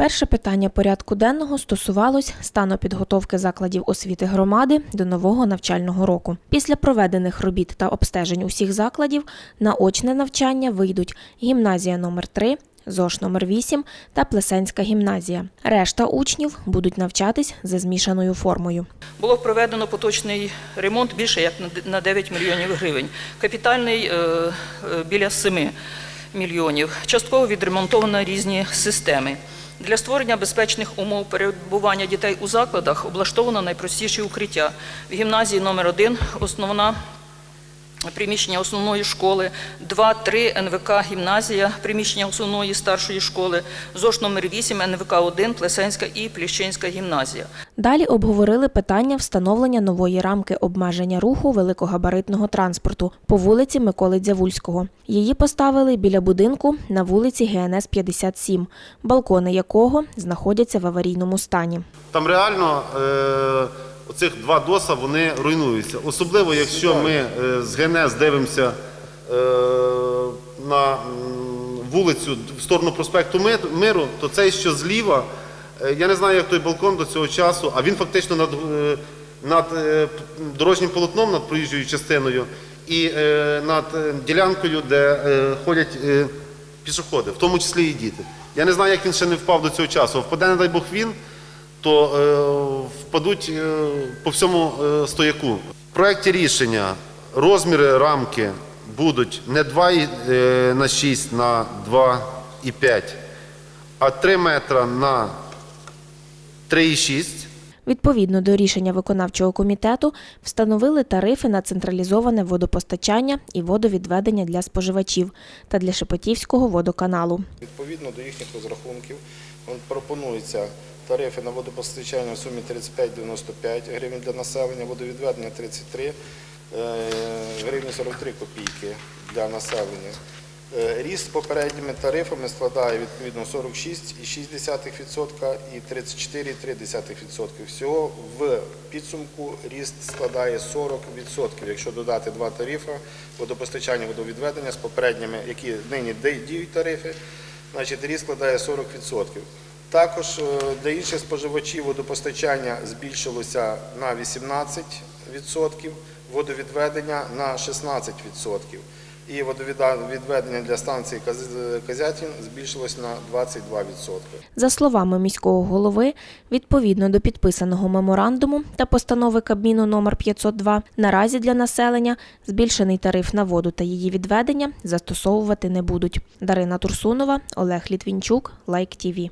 Перше питання порядку денного стосувалось стану підготовки закладів освіти громади до нового навчального року. Після проведених робіт та обстежень усіх закладів на очне навчання вийдуть гімназія номер 3 ЗОШ номер 8 та Плесенська гімназія. Решта учнів будуть навчатись за змішаною формою. Було проведено поточний ремонт більше як на 9 мільйонів гривень. Капітальний е, е, біля 7 мільйонів. Частково відремонтовано різні системи. Для створення безпечних умов перебування дітей у закладах облаштовано найпростіші укриття. В гімназії номер 1 основна приміщення основної школи, 2-3 НВК гімназія, приміщення основної старшої школи, ЗОШ номер 8 НВК 1 Плесенська і Пліщинська гімназія. Далі обговорили питання встановлення нової рамки обмеження руху великогабаритного транспорту по вулиці Миколи Дзявульського. Її поставили біля будинку на вулиці ГНС 57, балкони якого знаходяться в аварійному стані. Там реально е, оцих два доса вони руйнуються. Особливо, якщо ми е, з ГНС дивимося е, на вулицю в сторону проспекту Миру, то цей, що зліва, е, я не знаю, як той балкон до цього часу, а він фактично над, над дорожнім полотном, над проїжджою частиною і над ділянкою, де ходять пішоходи, в тому числі і діти. Я не знаю, як він ще не впав до цього часу. Впаде, не дай Бог, він, то впадуть е, по всьому е, стояку. В проєкті рішення розміри рамки будуть не 2 е, на 6 на 2,5, а 3 метра на 3,6. Відповідно до рішення виконавчого комітету встановили тарифи на централізоване водопостачання і водовідведення для споживачів та для Шепетівського водоканалу. Відповідно до їхніх розрахунків пропонується тарифи на водопостачання в сумі 35,95 гривень для населення, водовідведення 33 е, гривні 43 копійки для населення. Е, Ріст попередніми тарифами складає відповідно 46,6% і 34,3%. Всього в підсумку ріст складає 40%, якщо додати два тарифи водопостачання, водовідведення з попередніми, які нині діють тарифи, значить ріст складає 40%. Також е, для інших споживачів водопостачання збільшилося на 18%, водовідведення на 16%. І водовідведення для станції Каз- Казятін збільшилось на 22%. За словами міського голови, відповідно до підписаного меморандуму та постанови Кабміну номер 502, наразі для населення збільшений тариф на воду та її відведення застосовувати не будуть. Дарина Турсунова, Олег Літвінчук, Лайк ТІВІ.